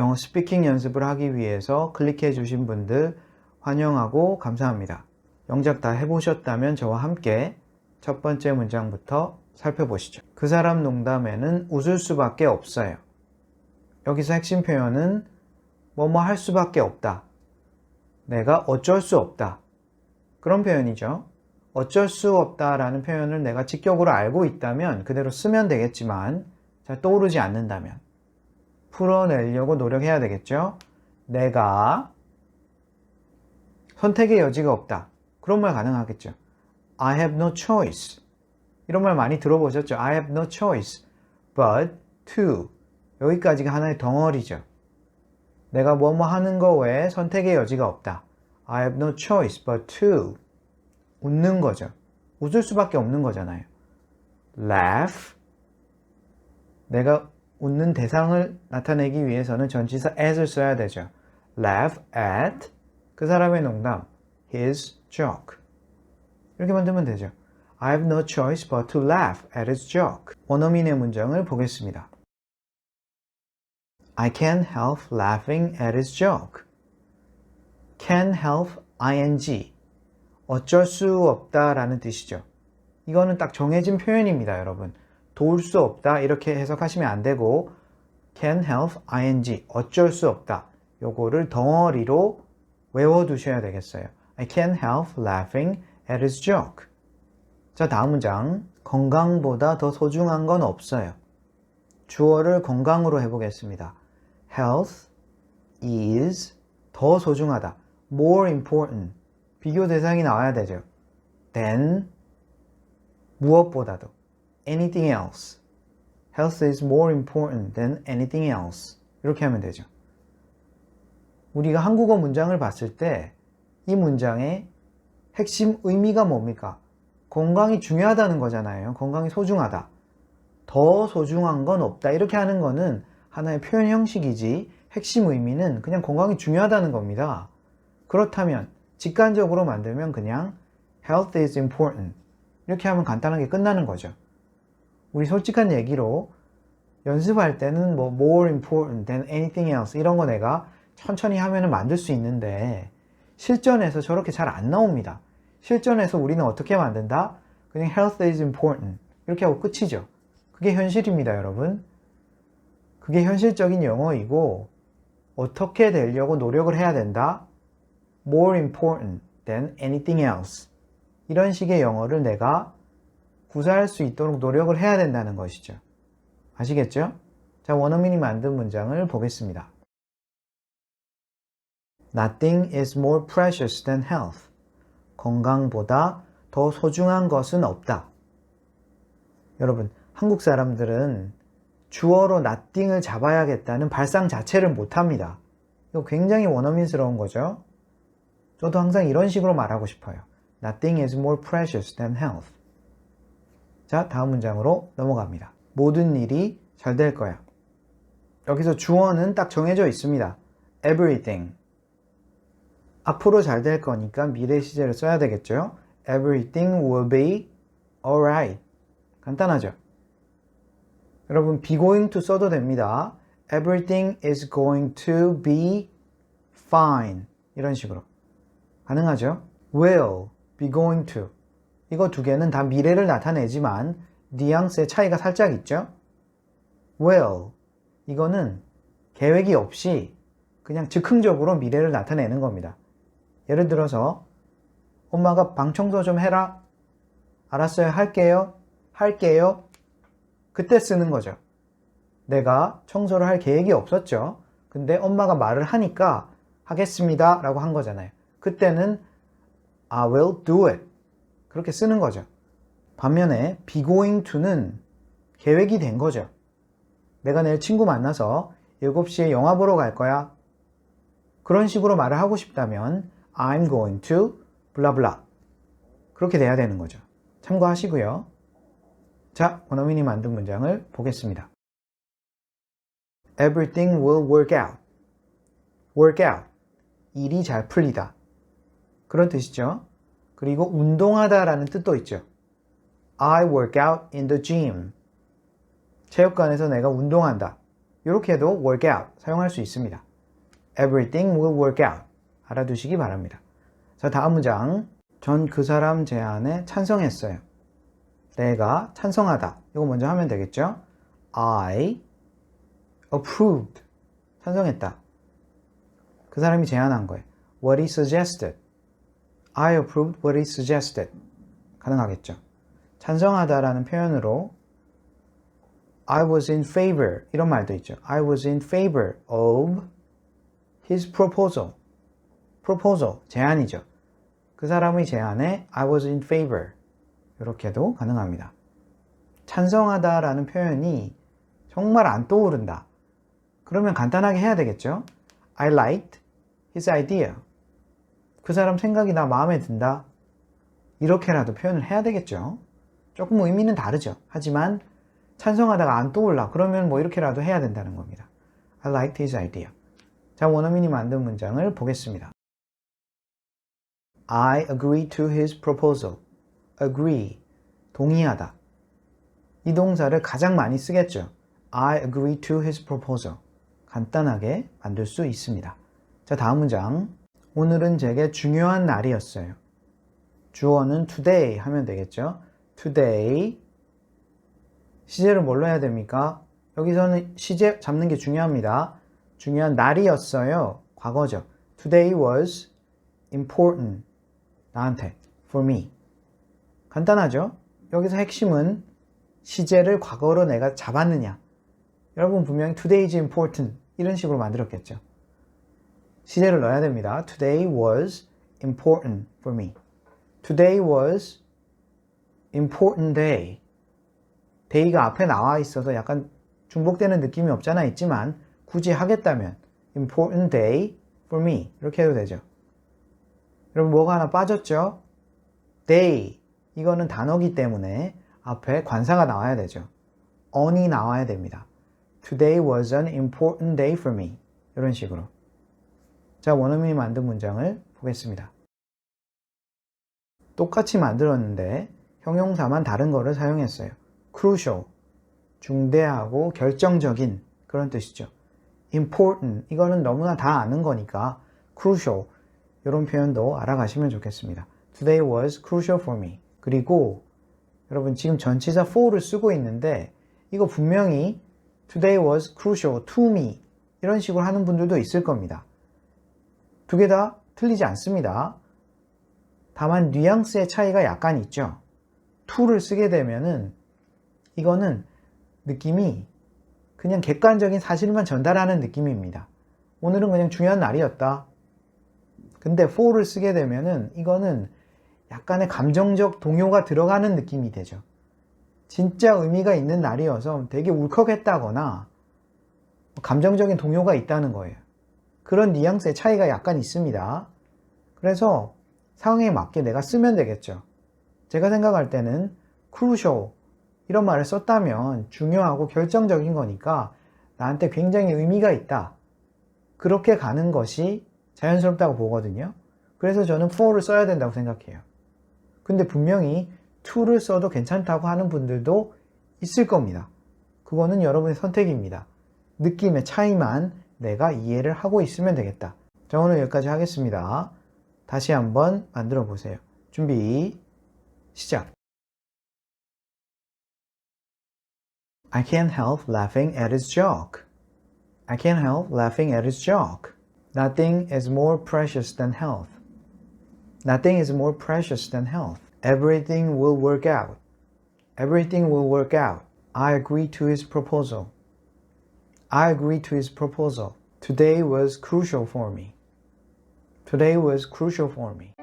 영어 스피킹 연습을 하기 위해서 클릭해 주신 분들 환영하고 감사합니다. 영작 다 해보셨다면 저와 함께 첫 번째 문장부터 살펴보시죠. 그 사람 농담에는 웃을 수밖에 없어요. 여기서 핵심 표현은 뭐뭐 할 수밖에 없다. 내가 어쩔 수 없다. 그런 표현이죠. 어쩔 수 없다라는 표현을 내가 직격으로 알고 있다면 그대로 쓰면 되겠지만 잘 떠오르지 않는다면 풀어내려고 노력해야 되겠죠. 내가 선택의 여지가 없다. 그런 말 가능하겠죠. I have no choice. 이런 말 많이 들어보셨죠? I have no choice but to. 여기까지가 하나의 덩어리죠. 내가 뭐뭐 하는 거 외에 선택의 여지가 없다. I have no choice but to. 웃는 거죠. 웃을 수밖에 없는 거잖아요. laugh. 내가 웃는 대상을 나타내기 위해서는 전치사 at을 써야 되죠. laugh at 그 사람의 농담 his joke 이렇게 만들면 되죠. I have no choice but to laugh at his joke. 원어민의 문장을 보겠습니다. I can't help laughing at his joke. Can't help ing 어쩔 수 없다라는 뜻이죠. 이거는 딱 정해진 표현입니다, 여러분. 도울 수 없다 이렇게 해석하시면 안 되고 can help ing 어쩔 수 없다. 요거를 덩어리로 외워두셔야 되겠어요. I can't help laughing at his joke. 자, 다음 문장. 건강보다 더 소중한 건 없어요. 주어를 건강으로 해보겠습니다. Health is 더 소중하다. More important. 비교 대상이 나와야 되죠. Than 무엇보다도. Anything else. Health is more important than anything else. 이렇게 하면 되죠. 우리가 한국어 문장을 봤을 때 이 문장의 핵심 의미가 뭡니까? 건강이 중요하다는 거잖아요. 건강이 소중하다. 더 소중한 건 없다. 이렇게 하는 거는 하나의 표현 형식이지 핵심 의미는 그냥 건강이 중요하다는 겁니다. 그렇다면 직관적으로 만들면 그냥 health is important. 이렇게 하면 간단하게 끝나는 거죠. 우리 솔직한 얘기로 연습할 때는 뭐 more important than anything else 이런 거 내가 천천히 하면은 만들 수 있는데 실전에서 저렇게 잘 안 나옵니다. 실전에서 우리는 어떻게 만든다? 그냥 health is important 이렇게 하고 끝이죠. 그게 현실입니다, 여러분. 그게 현실적인 영어이고 어떻게 되려고 노력을 해야 된다? more important than anything else 이런 식의 영어를 내가 구사할 수 있도록 노력을 해야 된다는 것이죠. 아시겠죠? 자, 원어민이 만든 문장을 보겠습니다. Nothing is more precious than health. 건강보다 더 소중한 것은 없다. 여러분, 한국 사람들은 주어로 nothing을 잡아야겠다는 발상 자체를 못합니다. 이거 굉장히 원어민스러운 거죠. 저도 항상 이런 식으로 말하고 싶어요. Nothing is more precious than health. 자, 다음 문장으로 넘어갑니다. 모든 일이 잘 될 거야. 여기서 주어는 딱 정해져 있습니다. everything. 앞으로 잘 될 거니까 미래 시제를 써야 되겠죠. Everything will be alright. 간단하죠. 여러분, be going to 써도 됩니다. Everything is going to be fine. 이런 식으로. 가능하죠? will, be going to. 이거 두 개는 다 미래를 나타내지만 뉘앙스의 차이가 살짝 있죠? will. 이거는 계획이 없이 그냥 즉흥적으로 미래를 나타내는 겁니다. 예를 들어서 엄마가 방 청소 좀 해라. 알았어요. 할게요. 할게요. 그때 쓰는 거죠. 내가 청소를 할 계획이 없었죠. 근데 엄마가 말을 하니까 하겠습니다. 라고 한 거잖아요. 그때는 I will do it. 그렇게 쓰는 거죠. 반면에 be going to는 계획이 된 거죠. 내가 내일 친구 만나서 7시에 영화 보러 갈 거야. 그런 식으로 말을 하고 싶다면 I'm going to 블라블라 그렇게 돼야 되는 거죠. 참고하시고요. 자, 원어민이 만든 문장을 보겠습니다. Everything will work out. work out. 일이 잘 풀리다. 그런 뜻이죠. 그리고 운동하다라는 뜻도 있죠. I work out in the gym. 체육관에서 내가 운동한다. 이렇게도 work out 사용할 수 있습니다. Everything will work out. 알아두시기 바랍니다. 자, 다음 문장. 전 그 사람 제안에 찬성했어요. 내가 찬성하다. 이거 먼저 하면 되겠죠? I approved. 찬성했다. 그 사람이 제안한 거예요. What he suggested. I approved what he suggested. 가능하겠죠? 찬성하다라는 표현으로 I was in favor 이런 말도 있죠. I was in favor of his proposal. proposal 제안이죠. 그 사람의 제안에 I was in favor 이렇게도 가능합니다. 찬성하다라는 표현이 정말 안 떠오른다. 그러면 간단하게 해야 되겠죠. I liked his idea. 그 사람 생각이 나 마음에 든다. 이렇게라도 표현을 해야 되겠죠. 조금 의미는 다르죠. 하지만 찬성하다가 안 떠올라. 그러면 뭐 이렇게라도 해야 된다는 겁니다. I liked his idea. 자, 원어민이 만든 문장을 보겠습니다. I agree to his proposal. agree. 동의하다. 이 동사를 가장 많이 쓰겠죠. I agree to his proposal. 간단하게 만들 수 있습니다. 자, 다음 문장. 오늘은 제게 중요한 날이었어요. 주어는 today 하면 되겠죠. today. 시제를 뭘로 해야 됩니까? 여기서는 시제 잡는 게 중요합니다. 중요한 날이었어요. 과거죠. Today was important. 나한테. For me. 간단하죠? 여기서 핵심은 시제를 과거로 내가 잡았느냐. 여러분 분명히 today is important. 이런 식으로 만들었겠죠. 시제를 넣어야 됩니다. Today was important for me. Today was important day. day가 앞에 나와 있어서 약간 중복되는 느낌이 없잖아 있지만 굳이 하겠다면 important day for me 이렇게 해도 되죠. 여러분 뭐가 하나 빠졌죠? day 이거는 단어기 때문에 앞에 관사가 나와야 되죠. on이 나와야 됩니다. Today was an important day for me. 이런 식으로. 자, 원어민이 만든 문장을 보겠습니다. 똑같이 만들었는데 형용사만 다른 거를 사용했어요. crucial, 중대하고 결정적인 그런 뜻이죠. important, 이거는 너무나 다 아는 거니까 crucial, 이런 표현도 알아가시면 좋겠습니다. Today was crucial for me. 그리고 여러분 지금 전치사 for를 쓰고 있는데 이거 분명히 Today was crucial to me. 이런 식으로 하는 분들도 있을 겁니다. 두 개 다 틀리지 않습니다. 다만 뉘앙스의 차이가 약간 있죠. to를 쓰게 되면은 이거는 느낌이 그냥 객관적인 사실만 전달하는 느낌입니다. 오늘은 그냥 중요한 날이었다. 근데 for를 쓰게 되면은 이거는 약간의 감정적 동요가 들어가는 느낌이 되죠. 진짜 의미가 있는 날이어서 되게 울컥했다거나 감정적인 동요가 있다는 거예요. 그런 뉘앙스의 차이가 약간 있습니다. 그래서 상황에 맞게 내가 쓰면 되겠죠. 제가 생각할 때는 crucial 이런 말을 썼다면 중요하고 결정적인 거니까 나한테 굉장히 의미가 있다. 그렇게 가는 것이 자연스럽다고 보거든요. 그래서 저는 for를 써야 된다고 생각해요. 근데 분명히 to를 써도 괜찮다고 하는 분들도 있을 겁니다. 그거는 여러분의 선택입니다. 느낌의 차이만 내가 이해를 하고 있으면 되겠다. 자, 오늘 여기까지 하겠습니다. 다시 한번 만들어 보세요. 준비, 시작. I can't help laughing at his joke. I can't help laughing at his joke. Nothing is more precious than health. Nothing is more precious than health. Everything will work out. Everything will work out. I agree to his proposal. I agreed to his proposal. Today was crucial for me. Today was crucial for me.